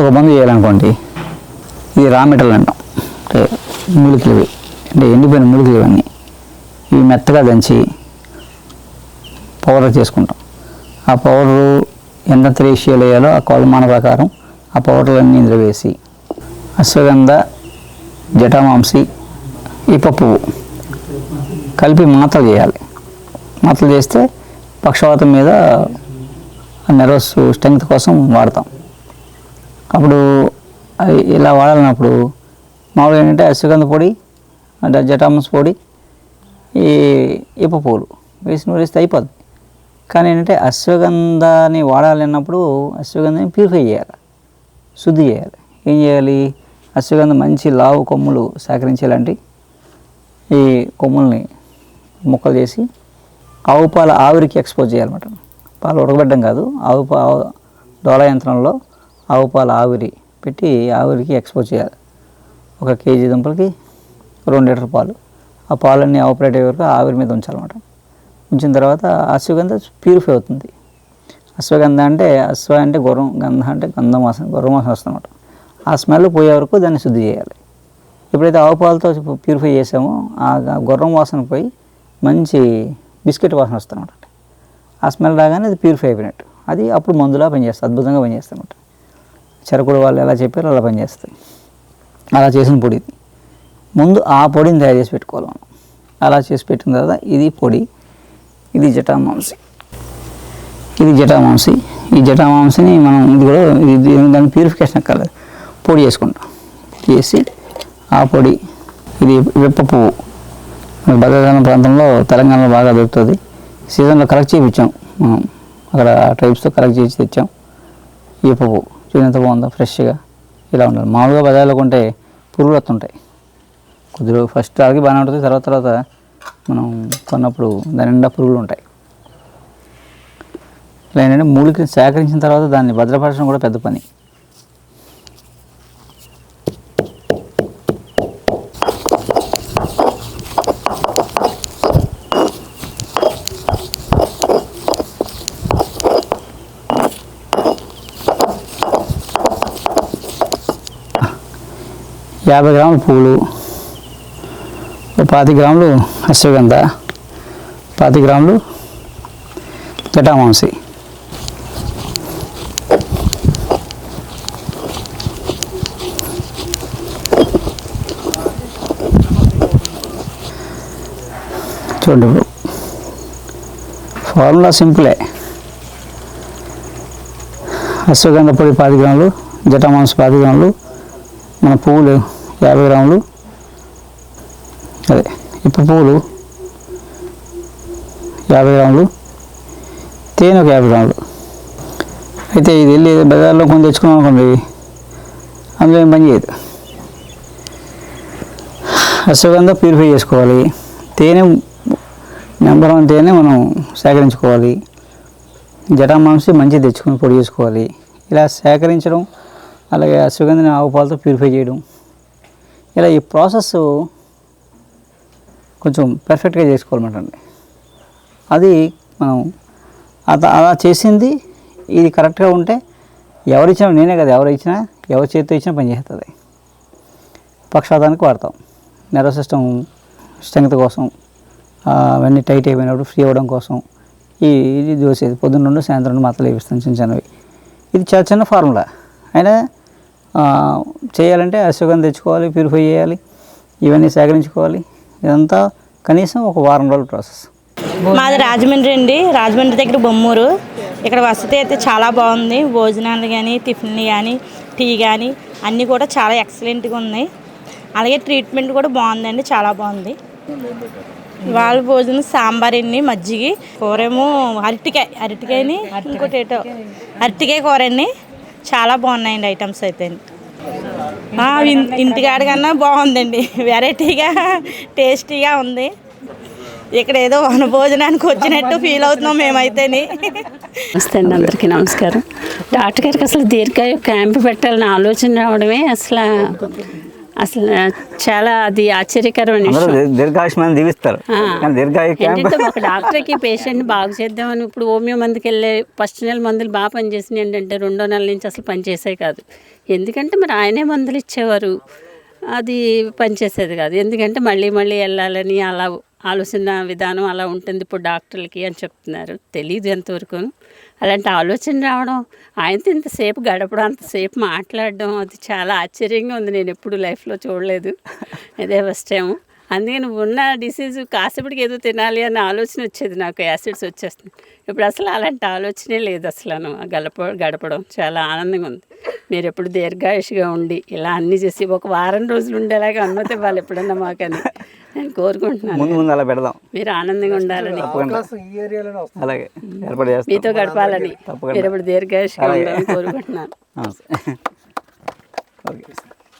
ఒక మందు చేయాలనుకోండి ఇది రా మెటల్ అంటాం. అంటే మూలికలు ఇవి అంటే ఎండిపోయిన మూలికలు ఇవన్నీ ఇవి మెత్తగా దంచి పౌడర్ చేసుకుంటాం. ఆ పౌడరు ఎంత రేషియోలు వేయాలో ఆ కొలమాన ప్రకారం ఆ పౌడర్లన్నీ ఇందులో వేసి అశ్వగంధ జటామాంసి ఇప్ప పువ్వు కలిపి మాత్రలు చేయాలి. మాతలు చేస్తే పక్షవాతం మీద నెర్వస్ స్ట్రెంగ్త్ కోసం వాడతాం. అప్పుడు అవి ఇలా వాడాలన్నప్పుడు మామూలుగా ఏంటంటే అశ్వగంధ పొడి అంటే జటామస్ పొడి ఈ ఇప్ప పూలు వేసి నూరేస్తే అయిపోద్ది. కానీ ఏంటంటే అశ్వగంధాన్ని వాడాలి అన్నప్పుడు అశ్వగంధాన్ని ప్యూరిఫై చేయాలి శుద్ధి చేయాలి. ఏం చేయాలి? అశ్వగంధ మంచి లావు కొమ్ములు సేకరించాలంటే ఈ కొమ్ముల్ని ముక్కలు చేసి ఆవు పాల ఆవిరికి ఎక్స్పోజ్ చేయాలన్నమాట. పాలు ఉడకబెట్టడం కాదు ఆవు పా డోలా యంత్రంలో ఆవు పాలు ఆవిరి పెట్టి ఆవిరికి ఎక్స్పోజ్ చేయాలి. ఒక కేజీ దుంపలకి రెండు లీటర్ పాలు. ఆ పాలన్నీ ఆపరేట్ అయ్యే వరకు ఆవిరి మీద ఉంచాలన్నమాట. ఉంచిన తర్వాత అశ్వగంధ ప్యూరిఫై అవుతుంది. అశ్వగంధ అంటే అశ్వ అంటే గుర్రం గంధ అంటే గంధం వాసన గుర్రం వాసన వస్తుంది అనమాట ఆ స్మెల్ పోయే వరకు దాన్ని శుద్ధి చేయాలి. ఎప్పుడైతే ఆవు పాలతో ప్యూరిఫై చేసామో ఆ గుర్రం వాసన పోయి మంచి బిస్కెట్ వాసన వస్తుందన్నమాట. ఆ స్మెల్ రాగానే అది ప్యూరిఫై అయిపోయినట్టు. అది అప్పుడు మందులా పనిచేస్తుంది అద్భుతంగా పనిచేస్తుంది అన్నమాట. చెరకుడు వాళ్ళు ఎలా చెప్పారో అలా పనిచేస్తాయి అలా చేసిన పొడి ఇది. ముందు ఆ పొడిని తయారు చేసి పెట్టుకోవాలి మనం. అలా చేసి పెట్టిన తర్వాత ఇది పొడి ఇది జటామాంసి ఇది జటామాంసి ఈ జటామాంసిని మనం ఇది కూడా ఇది దాని ప్యూరిఫికేషన్ ఎక్కాలి పొడి చేసుకుంటాం. పొడి చేసి ఆ పొడి ఇది విప్ప పువ్వు. భద్రాచలం ప్రాంతంలో తెలంగాణలో బాగా దొరుకుతుంది. సీజన్లో కలెక్ట్ చేయించాం మనం. అక్కడ ట్రైబ్స్తో కలెక్ట్ చేసి తెచ్చాం. ఈ పువ్వు. చూడండి ఎంత బాగుందో ఫ్రెష్గా ఇలా ఉండాలి. మామూలుగా బజార్లో కొంటే పురుగులు వస్తుంటాయి. కొద్దిగా ఫస్ట్ అలాగే బాగానే ఉంటుంది తర్వాత తర్వాత మనం కొన్నప్పుడు దాని నిండా పురుగులు ఉంటాయి. ఇలా ఏంటంటే మూలికలు సేకరించిన తర్వాత దాన్ని భద్రపరచడం కూడా పెద్ద పని. యాభై గ్రాముల పువ్వులు పాతి గ్రాములు అశ్వగంధ పాతి గ్రాములు జటామాంసి. చూడండి ఇప్పుడు. ఫార్ములా సింపులే. అశ్వగంధ పొడి పది గ్రాములు జటామాంస పది గ్రాములు మన పువ్వులు యాభై గ్రాములు. అదే ఇప్పు పువ్వులు యాభై గ్రాములు తేనె ఒక యాభై గ్రాములు. అయితే ఇది వెళ్ళి బజార్లో కొన్ని తెచ్చుకున్నాం అనుకోండి అందులో ఏం పని చేయదు. అశ్వగంధ ప్యూరిఫై చేసుకోవాలి. తేనె నెంబర్ వన్ తేనె మనం సేకరించుకోవాలి. జటామాంసి మంచి తెచ్చుకొని పొడి చేసుకోవాలి. ఇలా సేకరించడం అలాగే అశ్వగంధని ఆవు పాలతో ప్యూరిఫై చేయడం ఇలా ఈ ప్రాసెస్ కొంచెం పర్ఫెక్ట్గా చేసుకోవాలన్నమాటండి అది మనం అత- అలా చేసింది ఇది కరెక్ట్గా ఉంటే ఎవరు ఇచ్చినా నేనే కదా ఎవరు ఇచ్చినా ఎవరి చేతితో ఇచ్చినా పనిచేస్తుంది పక్షాతానికి వాడతాం. నెర్వస్ సిస్టమ్ స్ట్రెంగ్త్ కోసం అవన్నీ టైట్ అయిపోయినప్పుడు ఫ్రీ అవ్వడం కోసం ఈ ఇది దోసేది. పొద్దున్న నుండి సాయంత్రం నుండి మాత్రలు వేపిస్తాం చిన్న చిన్నవి. ఇది చాలా చిన్న ఫార్ములా అయినా చేయాలంటే అశ్వగంధ తెచ్చుకోవాలి ప్యూరిఫై చేయాలి ఇవన్నీ సేకరించుకోవాలి. ఇదంతా కనీసం ఒక వారం రోజుల ప్రాసెస్. మాది రాజమండ్రి అండి. రాజమండ్రి దగ్గర బొమ్మూరు. ఇక్కడ వసతి అయితే చాలా బాగుంది. భోజనాలు కానీ టిఫిన్లు కానీ టీ కానీ అన్నీ కూడా చాలా ఎక్సలెంట్గా ఉన్నాయి. అలాగే ట్రీట్మెంట్ కూడా బాగుందండి. చాలా బాగుంది. వాళ్ళ భోజనం సాంబార్ అండి మజ్జిగి కూరేమో అరటికాయ అరటికాయని ఇంకోటి ఏటో అరటికాయ కూర అండి. చాలా బాగున్నాయండి ఐటమ్స్ అయితే. ఇంటికాడ కన్నా బాగుందండి. వెరైటీగా టేస్టీగా ఉంది. ఇక్కడ ఏదో వన భోజనానికి వచ్చినట్టు ఫీల్ అవుతున్నాం మేమైతేని. నమస్తే అండి అందరికీ నమస్కారం. డాక్టర్ గారికి అసలు దీర్ఘాయు క్యాంప్ పెట్టాలని ఆలోచన రావడమే అసలు అసలు చాలా అది ఆశ్చర్యకరమైన దీర్ఘాయుష్మాన్ని దీవిస్తారు. ఒక డాక్టర్కి పేషెంట్ని బాగు చేద్దామని ఇప్పుడు హోమియో మందుకి వెళ్ళే ఫస్ట్ నెల మందులు బాగా పనిచేసినాయి ఏంటంటే రెండో నెల నుంచి అసలు పనిచేసాయి కాదు. ఎందుకంటే మరి ఆయనే మందులు ఇచ్చేవారు. అది పనిచేసేది కాదు. ఎందుకంటే మళ్ళీ మళ్ళీ వెళ్ళాలని అలా ఆలోచన విధానం అలా ఉంటుంది ఇప్పుడు డాక్టర్లకి అని చెప్తున్నారు. తెలియదు ఎంతవరకు అలాంటి ఆలోచన రావడం ఆయనతో ఇంతసేపు గడపడం అంతసేపు మాట్లాడడం అది చాలా ఆశ్చర్యంగా ఉంది. నేను ఎప్పుడు లైఫ్లో చూడలేదు. ఇదే ఫస్ట్ టైం అందుకని ఉన్న డిసీజ్ కాసేపటికి ఏదో తినాలి అనే ఆలోచన వచ్చేది. నాకు యాసిడ్స్ వచ్చేస్తుంది ఇప్పుడు అసలు అలాంటి ఆలోచనే లేదు అసలు గడప గడపడం. చాలా ఆనందంగా ఉంది. మీరు ఎప్పుడు దీర్ఘాయుషిగా ఉండి ఇలా అన్నీ చేసి ఒక వారం రోజులు ఉండేలాగా అనుమతి ఇవ్వాలి ఎప్పుడన్నా మాకని. నేను కోరుకుంటున్నాను. ముందు ముందు అలా పెడదాం. మీరు ఆనందంగా ఉండాలని. అలాగే ఏర్పాటు చేస్తాం. మీతో గడపాలని. మీరు ఎప్పుడు దీర్ఘాయుషిగా ఉండాలని కోరుకుంటున్నాను. ఓకే.